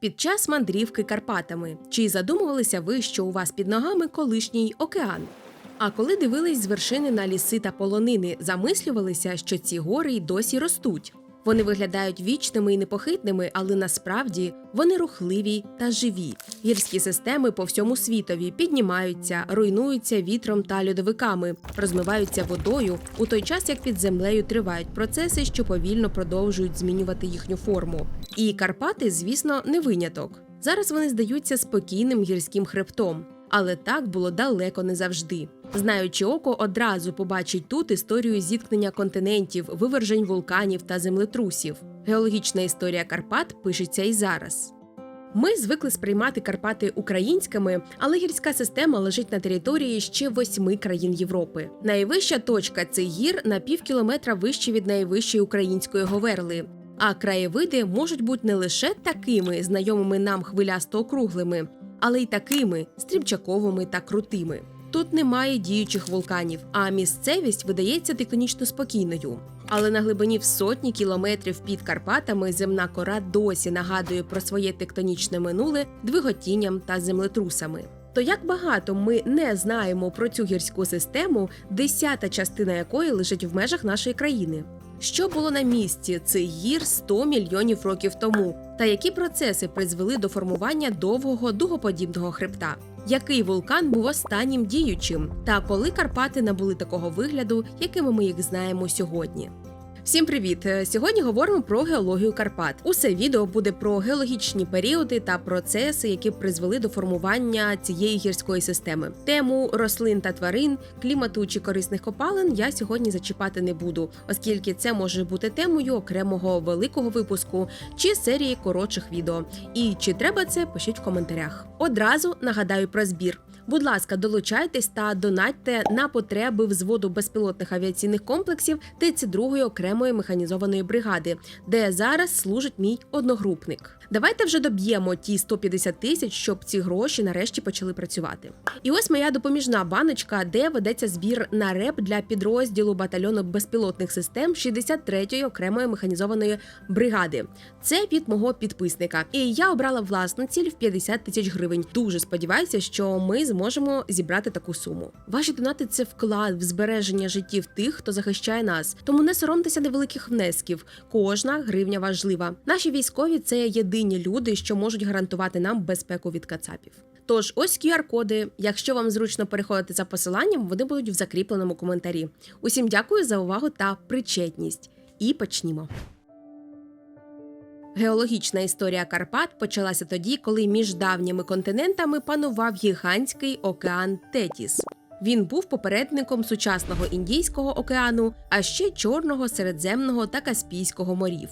Під час мандрівки Карпатами чи задумувалися ви, що у вас під ногами колишній океан? А коли дивились з вершини на ліси та полонини, замислювалися, що ці гори й досі ростуть. Вони виглядають вічними і непохитними, але насправді вони рухливі та живі. Гірські системи по всьому світові піднімаються, руйнуються вітром та льодовиками, розмиваються водою, у той час як під землею тривають процеси, що повільно продовжують змінювати їхню форму. І Карпати, звісно, не виняток. Зараз вони здаються спокійним гірським хребтом. Але так було далеко не завжди. Знаючи око, одразу побачить тут історію зіткнення континентів, вивержень вулканів та землетрусів. Геологічна історія Карпат пишеться і зараз. Ми звикли сприймати Карпати українськими, але гірська система лежить на території ще восьми країн Європи. Найвища точка цих гір на пів кілометра вище від найвищої української Говерли. А краєвиди можуть бути не лише такими знайомими нам хвилясто округлими, але й такими стрімчаковими та крутими. Тут немає діючих вулканів, а місцевість видається тектонічно спокійною. Але на глибині в сотні кілометрів під Карпатами земна кора досі нагадує про своє тектонічне минуле двиготінням та землетрусами. То як багато ми не знаємо про цю гірську систему, десята частина якої лежить в межах нашої країни. Що було на місці цих гір 100 мільйонів років тому, та які процеси призвели до формування довгого дугоподібного хребта? Який вулкан був останнім діючим, та коли Карпати набули такого вигляду, якими ми їх знаємо сьогодні? Всім привіт! Е, Сьогодні говоримо про геологію Карпат. Усе відео буде про геологічні періоди та процеси, які призвели до формування цієї гірської системи. Тему рослин та тварин, клімату чи корисних копалин я сьогодні зачіпати не буду, оскільки це може бути темою окремого великого випуску чи серії коротших відео. І чи треба це, пишіть в коментарях. Одразу нагадаю про збір. Будь ласка, долучайтесь та донатьте на потреби взводу безпілотних авіаційних комплексів 32-ї окремої механізованої бригади, де зараз служить мій одногрупник. Давайте вже доб'ємо ті 150 тисяч, щоб ці гроші нарешті почали працювати. І ось моя допоміжна баночка, де ведеться збір на реп для підрозділу батальйону безпілотних систем 63-ї окремої механізованої бригади. Це від мого підписника. І я обрала власну ціль в 50 тисяч гривень. Дуже сподіваюся, що ми зможемо зібрати таку суму. Ваші донати це вклад в збереження життів тих, хто захищає нас. Тому не соромтеся невеликих внесків. Кожна гривня важлива. Наші військові це єдині люди, що можуть гарантувати нам безпеку від кацапів. Тож ось QR-коди. Якщо вам зручно переходити за посиланням, вони будуть в закріпленому коментарі. Усім дякую за увагу та причетність. І почнімо. Геологічна історія Карпат почалася тоді, коли між давніми континентами панував гігантський океан Тетіс. Він був попередником сучасного Індійського океану, а ще Чорного, Середземного та Каспійського морів.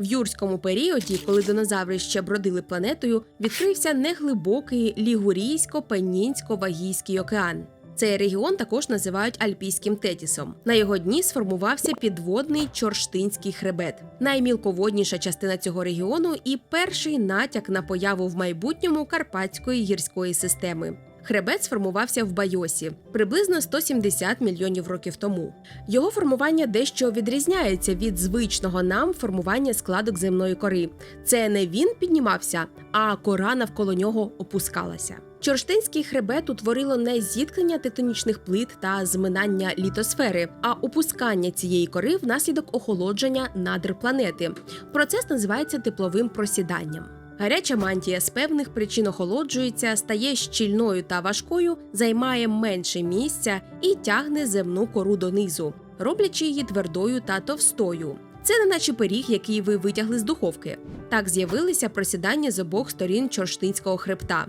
В юрському періоді, коли динозаври ще бродили планетою, відкрився неглибокий лігурійсько-пеннінсько-вагійський океан. Цей регіон також називають Альпійським тетісом. На його дні сформувався підводний Чорштинський хребет, наймілководніша частина цього регіону і перший натяк на появу в майбутньому карпатської гірської системи. Хребет сформувався в Байосі приблизно 170 мільйонів років тому. Його формування дещо відрізняється від звичного нам формування складок земної кори. Це не він піднімався, а кора навколо нього опускалася. Чорштинський хребет утворило не зіткнення тектонічних плит та зминання літосфери, а опускання цієї кори внаслідок охолодження надр планети. Процес називається тепловим просіданням. Гаряча мантія з певних причин охолоджується, стає щільною та важкою, займає менше місця і тягне земну кору донизу, роблячи її твердою та товстою. Це не наче пиріг, який ви витягли з духовки. Так з'явилися просідання з обох сторін Чорштинського хребта.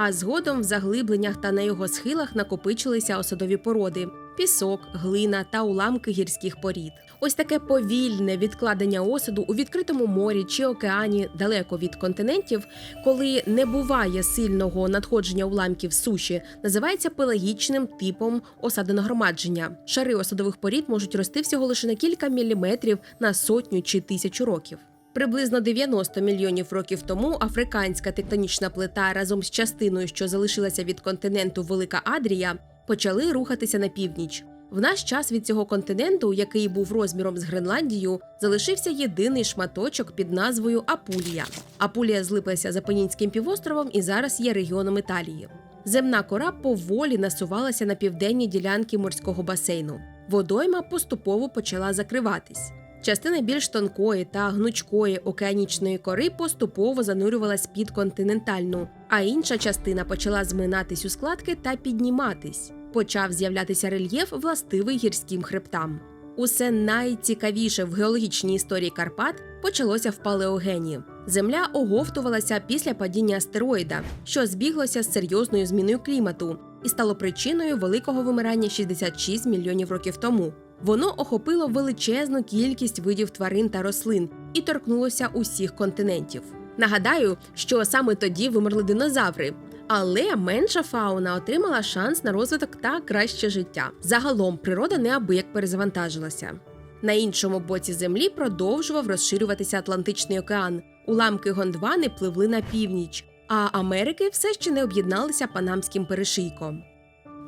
А згодом в заглибленнях та на його схилах накопичилися осадові породи пісок, глина та уламки гірських порід. Ось таке повільне відкладення осаду у відкритому морі чи океані далеко від континентів, коли не буває сильного надходження уламків суші, називається пелагічним типом осадонагромадження. Шари осадових порід можуть рости всього лише на кілька міліметрів на сотню чи тисячу років. Приблизно 90 мільйонів років тому африканська тектонічна плита разом з частиною, що залишилася від континенту Велика Адрія, почали рухатися на північ. В наш час від цього континенту, який був розміром з Гренландію, залишився єдиний шматочок під назвою Апулія. Апулія злиплася з Апенінським півостровом і зараз є регіоном Італії. Земна кора поволі насувалася на південні ділянки морського басейну. Водойма поступово почала закриватись. Частина більш тонкої та гнучкої океанічної кори поступово занурювалась під континентальну, а інша частина почала зминатись у складки та підніматись. Почав з'являтися рельєф, властивий гірським хребтам. Усе найцікавіше в геологічній історії Карпат почалося в палеогені. Земля оговтувалася після падіння астероїда, що збіглося з серйозною зміною клімату і стало причиною великого вимирання 66 мільйонів років тому. Воно охопило величезну кількість видів тварин та рослин і торкнулося усіх континентів. Нагадаю, що саме тоді вимерли динозаври, але менша фауна отримала шанс на розвиток та краще життя. Загалом природа неабияк перезавантажилася. На іншому боці землі продовжував розширюватися Атлантичний океан. Уламки Гондвани пливли на північ, а Америки все ще не об'єдналися панамським перешийком.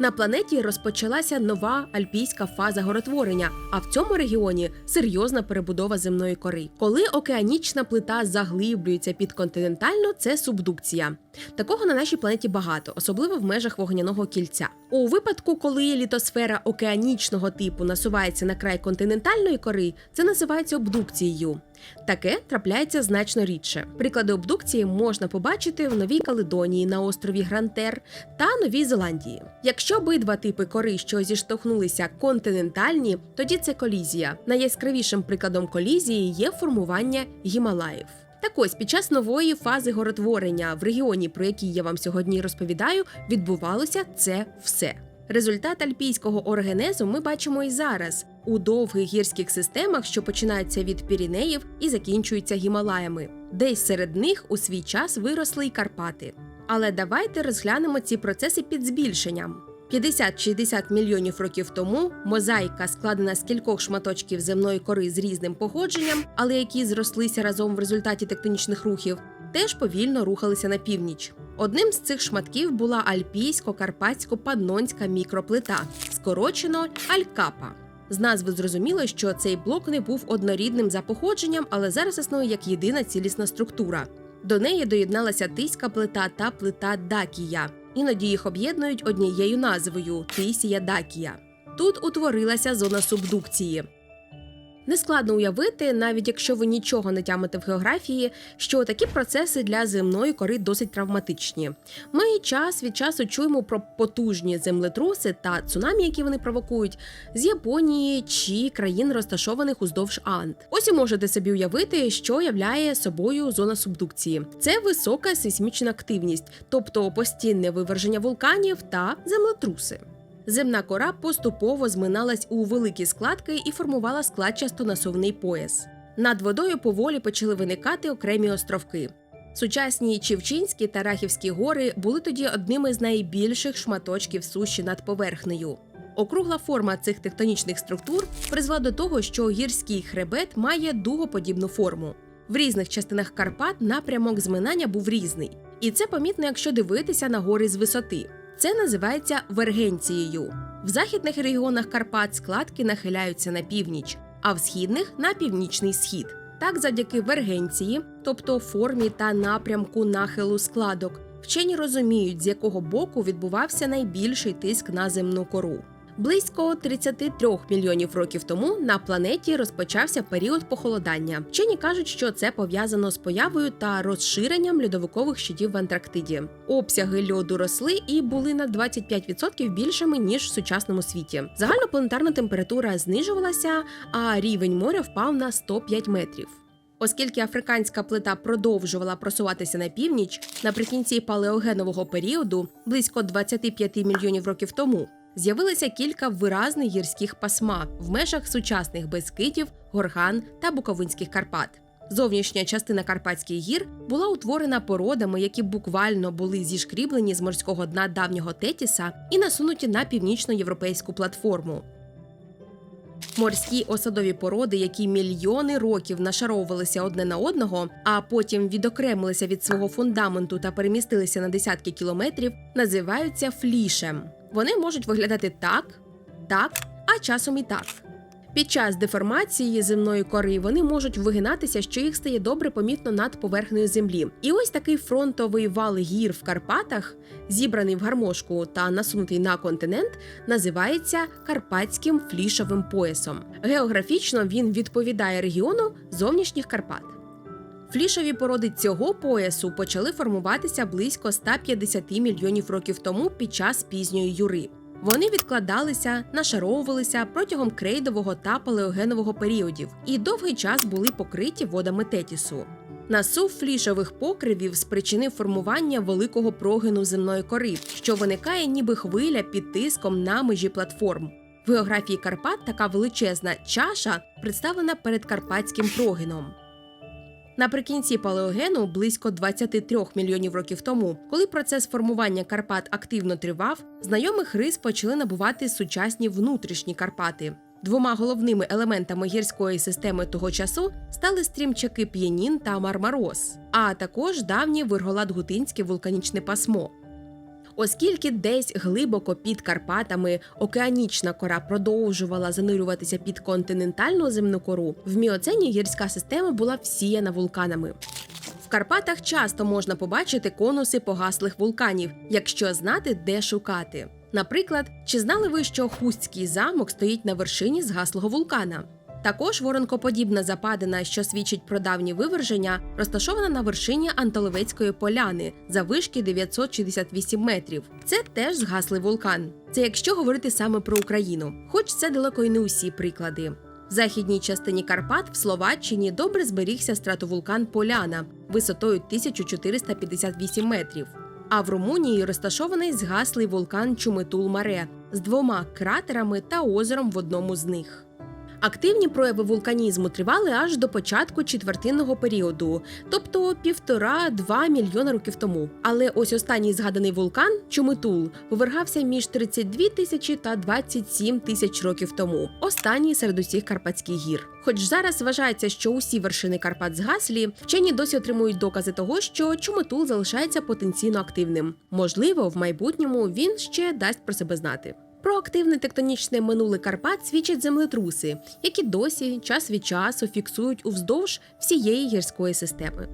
На планеті розпочалася нова альпійська фаза горотворення, а в цьому регіоні серйозна перебудова земної кори. Коли океанічна плита заглиблюється під континентальну, це субдукція. Такого на нашій планеті багато, особливо в межах вогняного кільця. У випадку, коли літосфера океанічного типу насувається на край континентальної кори, це називається обдукцією. Таке трапляється значно рідше. Приклади обдукції можна побачити в Новій Каледонії на острові Грантер та Новій Зеландії. Якщо обидва типи кори, що зіштовхнулися континентальні, тоді це колізія. Найяскравішим прикладом колізії є формування Гімалаїв. Так ось під час нової фази горотворення в регіоні, про який я вам сьогодні розповідаю, відбувалося це все. Результат альпійського орогенезу ми бачимо і зараз у довгих гірських системах, що починаються від Пірінеїв і закінчуються Гімалаями. Десь серед них у свій час виросли й Карпати. Але давайте розглянемо ці процеси під збільшенням. 50-60 мільйонів років тому мозаїка, складена з кількох шматочків земної кори з різним походженням, але які зрослися разом в результаті тектонічних рухів, теж повільно рухалися на північ. Одним з цих шматків була альпійсько-карпатсько-паннонська мікроплита, скорочено Алькапа. З назви зрозуміло, що цей блок не був однорідним за походженням, але зараз існує як єдина цілісна структура. До неї доєдналася тиська плита та плита Дакія. Іноді їх об'єднують однією назвою Тисія Дакія. Тут утворилася зона субдукції. Нескладно уявити, навіть якщо ви нічого не тямите в географії, що такі процеси для земної кори досить травматичні. Ми час від часу чуємо про потужні землетруси та цунамі, які вони провокують, з Японії чи країн, розташованих уздовж Анд. Ось і можете собі уявити, що являє собою зона субдукції. Це висока сейсмічна активність, тобто постійне виверження вулканів та землетруси. Земна кора поступово зминалась у великі складки і формувала складчасто-насувний пояс. Над водою поволі почали виникати окремі островки. Сучасні Чівчинські та Рахівські гори були тоді одними з найбільших шматочків суші над поверхнею. Округла форма цих тектонічних структур призвела до того, що гірський хребет має дугоподібну форму. В різних частинах Карпат напрямок зминання був різний, і це помітно, якщо дивитися на гори з висоти. Це називається вергенцією. В західних регіонах Карпат складки нахиляються на північ, а в східних на північний схід. Так, завдяки вергенції, тобто формі та напрямку нахилу складок, вчені розуміють, з якого боку відбувався найбільший тиск на земну кору. Близько 33 мільйонів років тому на планеті розпочався період похолодання. Вчені кажуть, що це пов'язано з появою та розширенням льодовикових щитів в Антарктиді. Обсяги льоду росли і були на 25% більшими ніж в сучасному світі. Загальнопланетарна температура знижувалася, а рівень моря впав на 105 метрів. Оскільки африканська плита продовжувала просуватися на північ, наприкінці палеогенового періоду, близько 25 мільйонів років тому, з'явилися кілька виразних гірських пасма в межах сучасних Бескидів, Горган та Буковинських Карпат. Зовнішня частина Карпатських гір була утворена породами, які буквально були зішкріблені з морського дна давнього Тетіса і насунуті на північноєвропейську платформу. Морські осадові породи, які мільйони років нашаровувалися одне на одного, а потім відокремилися від свого фундаменту та перемістилися на десятки кілометрів, називаються флішем. Вони можуть виглядати так, так а часом і так. Під час деформації земної кори вони можуть вигинатися, що їх стає добре помітно над поверхнею землі. І ось такий фронтовий вал гір в Карпатах, зібраний в гармошку та насунутий на континент, називається Карпатським флішовим поясом. Географічно він відповідає регіону зовнішніх Карпат. Флішові породи цього поясу почали формуватися близько 150 мільйонів років тому під час пізньої юри. Вони відкладалися, нашаровувалися протягом крейдового та палеогенового періодів і довгий час були покриті водами тетісу. Насув флішових покривів спричинив формування великого прогину земної кори, що виникає ніби хвиля під тиском на межі платформ. В географії Карпат така величезна чаша представлена перед карпатським прогином. Наприкінці палеогену, близько 23 мільйонів років тому, коли процес формування Карпат активно тривав, знайомих рис почали набувати сучасні внутрішні Карпати. Двома головними елементами гірської системи того часу стали стрімчаки П'єнін та Мармарос, а також давнє Вирголат-Гутинське вулканічне пасмо. Оскільки десь глибоко під Карпатами океанічна кора продовжувала занурюватися під континентальну земну кору, в міоцені гірська система була всіяна вулканами. В Карпатах часто можна побачити конуси погаслих вулканів, якщо знати, де шукати. Наприклад, чи знали ви, що Хустський замок стоїть на вершині згаслого вулкана? Також воронкоподібна западина, що свідчить про давні виверження, розташована на вершині Антоловецької поляни за вишки 968 метрів. Це теж згаслий вулкан. Це якщо говорити саме про Україну, хоч це далеко й не усі приклади. В західній частині Карпат в Словаччині добре зберігся стратовулкан Поляна висотою 1458 метрів. А в Румунії розташований згаслий вулкан Чумитул-Маре з двома кратерами та озером в одному з них. Активні прояви вулканізму тривали аж до початку четвертинного періоду, тобто півтора-два мільйона років тому. Але ось останній згаданий вулкан Чумитул вивергався між 32 тисячі та 27 тисяч років тому. Останній серед усіх карпатських гір. Хоч зараз вважається, що усі вершини Карпат згаслі, вчені досі отримують докази того, що Чумитул залишається потенційно активним. Можливо, в майбутньому він ще дасть про себе знати. Про активне тектонічне минуле Карпат свідчать землетруси, які досі час від часу фіксують уздовж всієї гірської системи.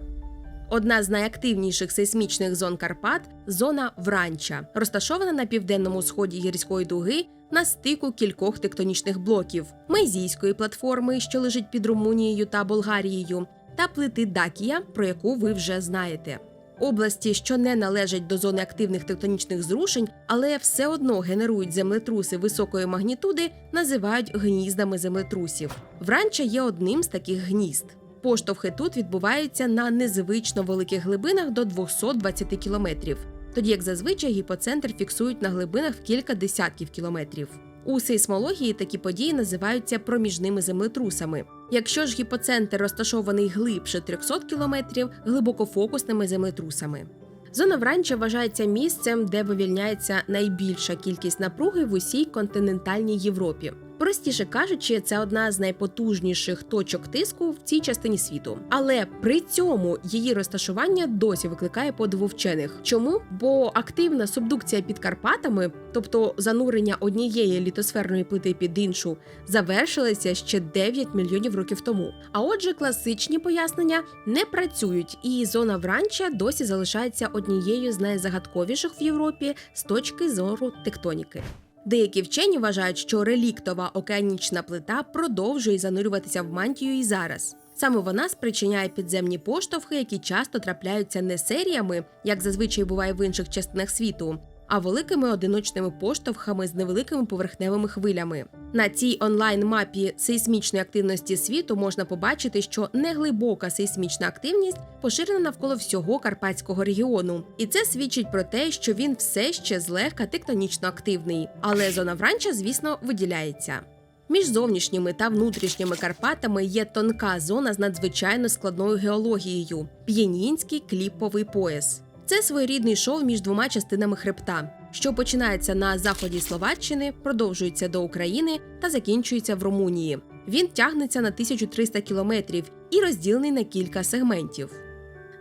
Одна з найактивніших сейсмічних зон Карпат зона Вранча, розташована на південному сході гірської дуги на стику кількох тектонічних блоків Мейзійської платформи, що лежить під Румунією та Болгарією, та плити Дакія, про яку ви вже знаєте. Області, що не належать до зони активних тектонічних зрушень, але все одно генерують землетруси високої магнітуди, називають гніздами землетрусів. Вранча є одним з таких гнізд. Поштовхи тут відбуваються на незвично великих глибинах до 220 кілометрів, тоді як зазвичай гіпоцентр фіксують на глибинах в кілька десятків кілометрів. У сейсмології такі події називаються проміжними землетрусами. Якщо ж гіпоцентр розташований глибше 300 кілометрів, глибокофокусними землетрусами. Зона Вранча вважається місцем, де вивільняється найбільша кількість напруги в усій континентальній Європі. Простіше кажучи, це одна з найпотужніших точок тиску в цій частині світу. Але при цьому її розташування досі викликає подиву вчених. Чому? Бо активна субдукція під Карпатами, тобто занурення однієї літосферної плити під іншу, завершилася ще 9 мільйонів років тому. А отже, класичні пояснення не працюють, і зона Вранча досі залишається однією з найзагадковіших в Європі з точки зору тектоніки. Деякі вчені вважають, що реліктова океанічна плита продовжує занурюватися в мантію і зараз. Саме вона спричиняє підземні поштовхи, які часто трапляються не серіями, як зазвичай буває в інших частинах світу, а великими одиночними поштовхами з невеликими поверхневими хвилями. На цій онлайн-мапі сейсмічної активності світу можна побачити, що неглибока сейсмічна активність поширена навколо всього карпатського регіону, і це свідчить про те, що він все ще злегка тектонічно активний. Але зона Вранча, звісно, виділяється. Між зовнішніми та внутрішніми Карпатами є тонка зона з надзвичайно складною геологією п'єнінський кліповий пояс. Це своєрідний шов між двома частинами хребта, що починається на заході Словаччини, продовжується до України та закінчується в Румунії. Він тягнеться на 1300 кілометрів і розділений на кілька сегментів.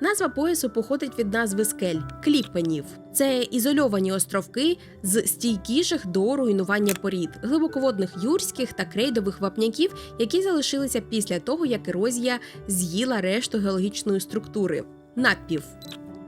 Назва поясу походить від назви скель кліпенів. Це ізольовані островки з стійкіших до руйнування порід, глибоководних юрських та крейдових вапняків, які залишилися після того, як ерозія з'їла решту геологічної структури напів.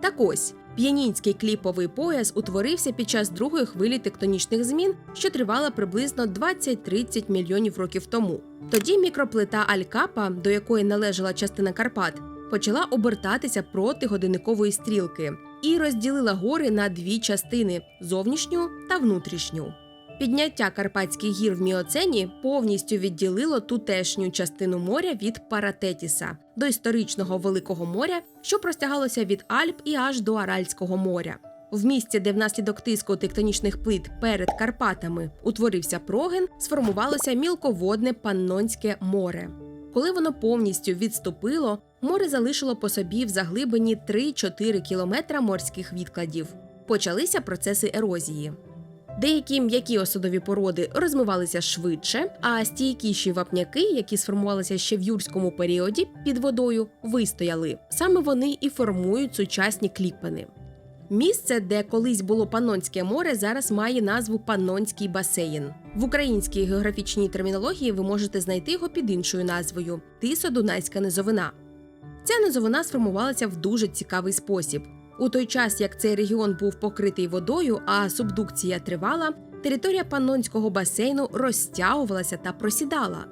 Так ось. П'янінський кліповий пояс утворився під час другої хвилі тектонічних змін, що тривала приблизно 20-30 мільйонів років тому. Тоді мікроплита Алькапа, до якої належала частина Карпат, почала обертатися проти годинникової стрілки і розділила гори на дві частини зовнішню та внутрішню. Підняття Карпатських гір в Міоцені повністю відділило тутешню частину моря від Паратетіса до історичного Великого моря, що простягалося від Альп і аж до Аральського моря. В місці, де внаслідок тиску тектонічних плит перед Карпатами утворився прогин, сформувалося мілководне Паннонське море. Коли воно повністю відступило, море залишило по собі в заглибині 3-4 кілометра морських відкладів. Почалися процеси ерозії. Деякі м'які осадові породи розмивалися швидше, а стійкіші вапняки, які сформувалися ще в юрському періоді під водою, вистояли. Саме вони і формують сучасні кліпани. Місце, де колись було Панонське море, зараз має назву Панонський басейн. В українській географічній термінології ви можете знайти його під іншою назвою Тисо-Дунайська низовина. Ця низовина сформувалася в дуже цікавий спосіб. У той час, як цей регіон був покритий водою, а субдукція тривала, територія Панонського басейну розтягувалася та просідала.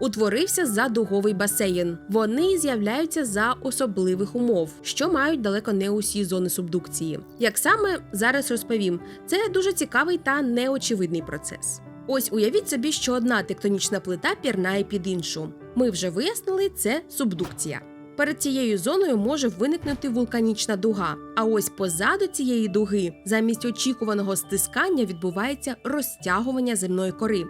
Утворився задуговий басейн. Вони з'являються за особливих умов, що мають далеко не усі зони субдукції. Як саме зараз розповім, це дуже цікавий та неочевидний процес. Ось уявіть собі, що одна тектонічна плита пірнає під іншу. Ми вже вияснили, це субдукція. Перед цією зоною може виникнути вулканічна дуга. А ось позаду цієї дуги, замість очікуваного стискання, відбувається розтягування земної кори.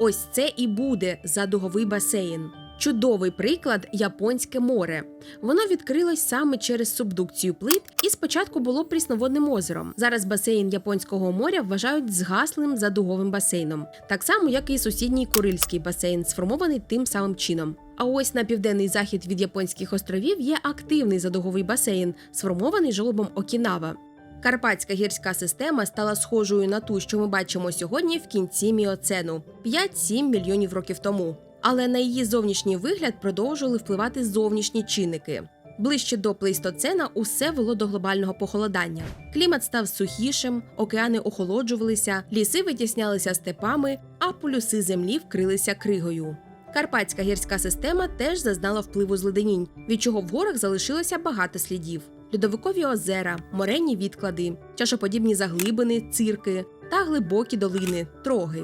Ось це і буде задуговий басейн. Чудовий приклад Японське море. Воно відкрилось саме через субдукцію плит і спочатку було прісноводним озером. Зараз басейн Японського моря вважають згаслим задуговим басейном, так само як і сусідній Курильський басейн, сформований тим самим чином. А ось на південний захід від японських островів є активний задуговий басейн, сформований жолобом Окінава. Карпатська гірська система стала схожою на ту, що ми бачимо сьогодні в кінці міоцену 5-7 мільйонів років тому. Але на її зовнішній вигляд продовжували впливати зовнішні чинники. Ближче до плейстоцена усе вело до глобального похолодання. Клімат став сухішим, океани охолоджувалися, ліси витіснялися степами, а полюси землі вкрилися кригою. Карпатська гірська система теж зазнала впливу зледенінь, від чого в горах залишилося багато слідів: льодовикові озера, моренні відклади, чашоподібні заглибини, цирки та глибокі долини, троги.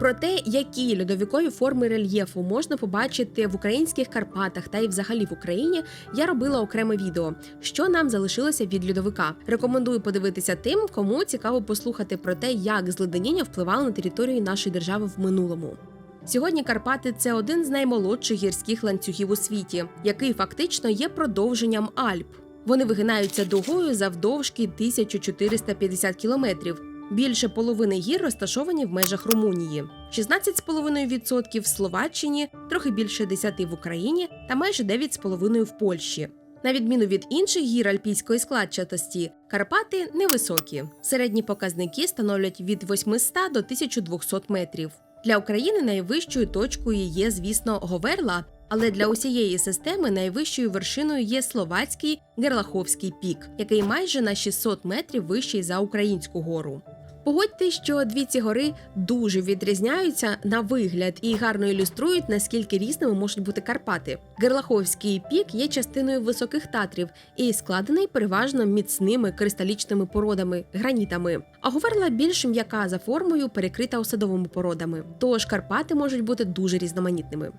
Про те, які льодовикові форми рельєфу можна побачити в українських Карпатах та й взагалі в Україні, я робила окреме відео, що нам залишилося від льодовика. Рекомендую подивитися тим, кому цікаво послухати про те, як зледеніння впливало на територію нашої держави в минулому. Сьогодні Карпати це один з наймолодших гірських ланцюгів у світі, який фактично є продовженням Альп. Вони вигинаються дугою завдовжки 1450 кілометрів. Більше половини гір розташовані в межах Румунії, 16,5% в Словаччині, трохи більше 10% в Україні та майже 9,5% в Польщі. На відміну від інших гір альпійської складчатості, Карпати невисокі. Середні показники становлять від 800 до 1200 метрів. Для України найвищою точкою є, звісно, Говерла, але для усієї системи найвищою вершиною є словацький Герлаховський пік, який майже на 600 метрів вищий за українську гору. Погодьте, що дві ці гори дуже відрізняються на вигляд і гарно ілюструють, наскільки різними можуть бути Карпати. Герлаховський пік є частиною високих татрів і складений переважно міцними кристалічними породами, гранітами. А Говерла більш м'яка за формою, перекрита осадовими породами. Тож Карпати можуть бути дуже різноманітними.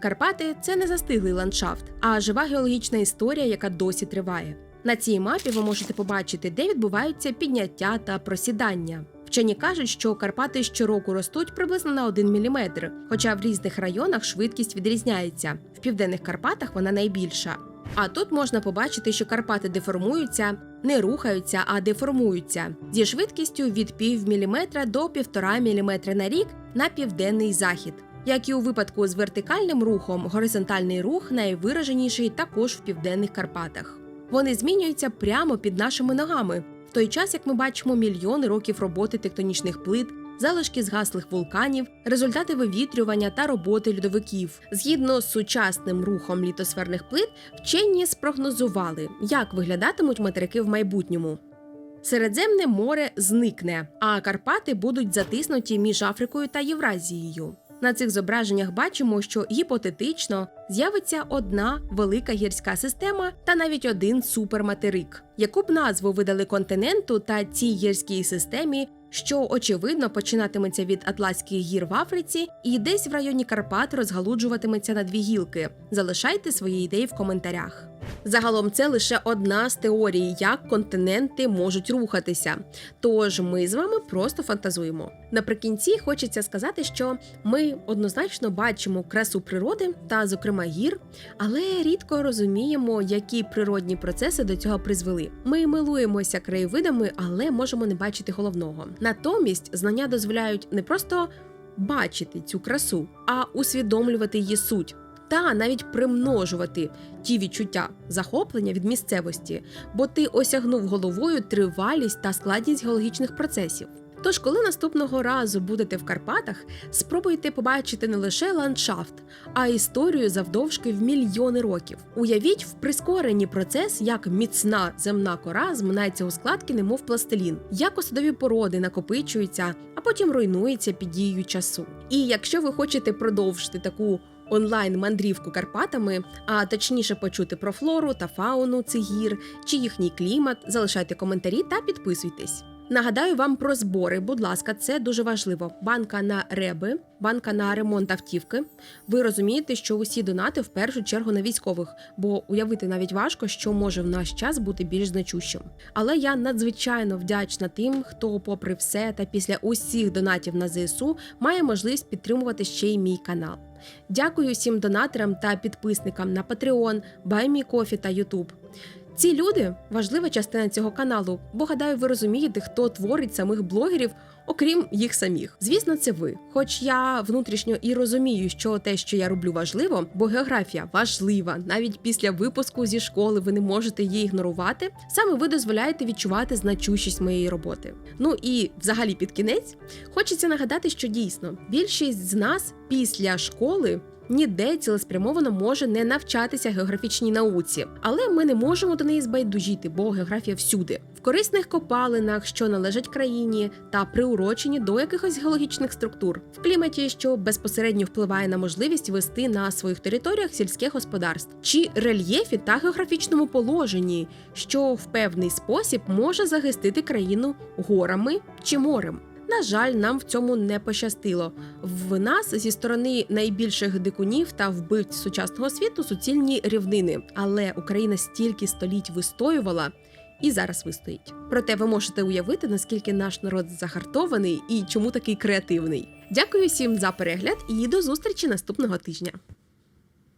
Карпати це не застиглий ландшафт, а жива геологічна історія, яка досі триває. На цій мапі ви можете побачити, де відбуваються підняття та просідання. Вчені кажуть, що Карпати щороку ростуть приблизно на 1 мм, хоча в різних районах швидкість відрізняється. В південних Карпатах вона найбільша. А тут можна побачити, що Карпати деформуються, не рухаються, а деформуються зі швидкістю від пів міліметра до півтора міліметра на рік на південний захід. Як і у випадку з вертикальним рухом, горизонтальний рух найвираженіший також в південних Карпатах. Вони змінюються прямо під нашими ногами, в той час як ми бачимо мільйони років роботи тектонічних плит. Залишки згаслих вулканів, результати вивітрювання та роботи льодовиків. Згідно з сучасним рухом літосферних плит, вчені спрогнозували, як виглядатимуть материки в майбутньому. Середземне море зникне, а Карпати будуть затиснуті між Африкою та Євразією. На цих зображеннях бачимо, що гіпотетично з'явиться одна велика гірська система та навіть один суперматерик. Яку б назву видали континенту та цій гірській системі, що очевидно починатиметься від Атлантських гір в Африці і десь в районі Карпат розгалуджуватиметься на дві гілки. Залишайте свої ідеї в коментарях. Загалом це лише одна з теорій, як континенти можуть рухатися. Тож ми з вами просто фантазуємо. Наприкінці хочеться сказати, що ми однозначно бачимо красу природи та, зокрема, гір, але рідко розуміємо, які природні процеси до цього призвели. Ми милуємося краєвидами, але можемо не бачити головного. Натомість знання дозволяють не просто бачити цю красу, а усвідомлювати її суть. Та навіть примножувати ті відчуття захоплення від місцевості, бо ти осягнув головою тривалість та складність геологічних процесів. Тож, коли наступного разу будете в Карпатах, спробуйте побачити не лише ландшафт, а історію завдовжки в мільйони років. Уявіть в прискоренні процес, як міцна земна кора зминається у складки, немов пластилін, як осадові породи накопичуються, а потім руйнуються під дією часу. І якщо ви хочете продовжити таку онлайн-мандрівку Карпатами, а точніше почути про флору та фауну цих гір чи їхній клімат, залишайте коментарі та підписуйтесь. Нагадаю вам про збори. Будь ласка, це дуже важливо. Банка на реби, банка на ремонт автівки. Ви розумієте, що усі донати в першу чергу на військових, бо уявити навіть важко, що може в наш час бути більш значущим. Але я надзвичайно вдячна тим, хто, попри все, та після усіх донатів на ЗСУ має можливість підтримувати ще й мій канал. Дякую всім донаторам та підписникам на Patreon, BuyMeCoffee та YouTube. Ці люди важлива частина цього каналу, бо гадаю, ви розумієте, хто творить самих блогерів, окрім їх самих. Звісно, це ви. Хоч я внутрішньо і розумію, що те, що я роблю, важливо, бо географія важлива. Навіть після випуску зі школи ви не можете її ігнорувати. Саме ви дозволяєте відчувати значущість моєї роботи. Ну і взагалі під кінець хочеться нагадати, що дійсно більшість з нас після школи ніде цілеспрямовано може не навчатися географічній науці, але ми не можемо до неї збайдужіти, бо географія всюди. В корисних копалинах, що належать країні, та приурочені до якихось геологічних структур, в кліматі, що безпосередньо впливає на можливість вести на своїх територіях сільське господарство, чи рельєфі та географічному положенні, що в певний спосіб може захистити країну горами чи морем. На жаль, нам в цьому не пощастило. В нас зі сторони найбільших дикунів та вбивць сучасного світу суцільні рівнини, але Україна стільки століть вистоювала. І зараз вистоїть. Проте ви можете уявити, наскільки наш народ загартований і чому такий креативний. Дякую всім за перегляд і до зустрічі наступного тижня.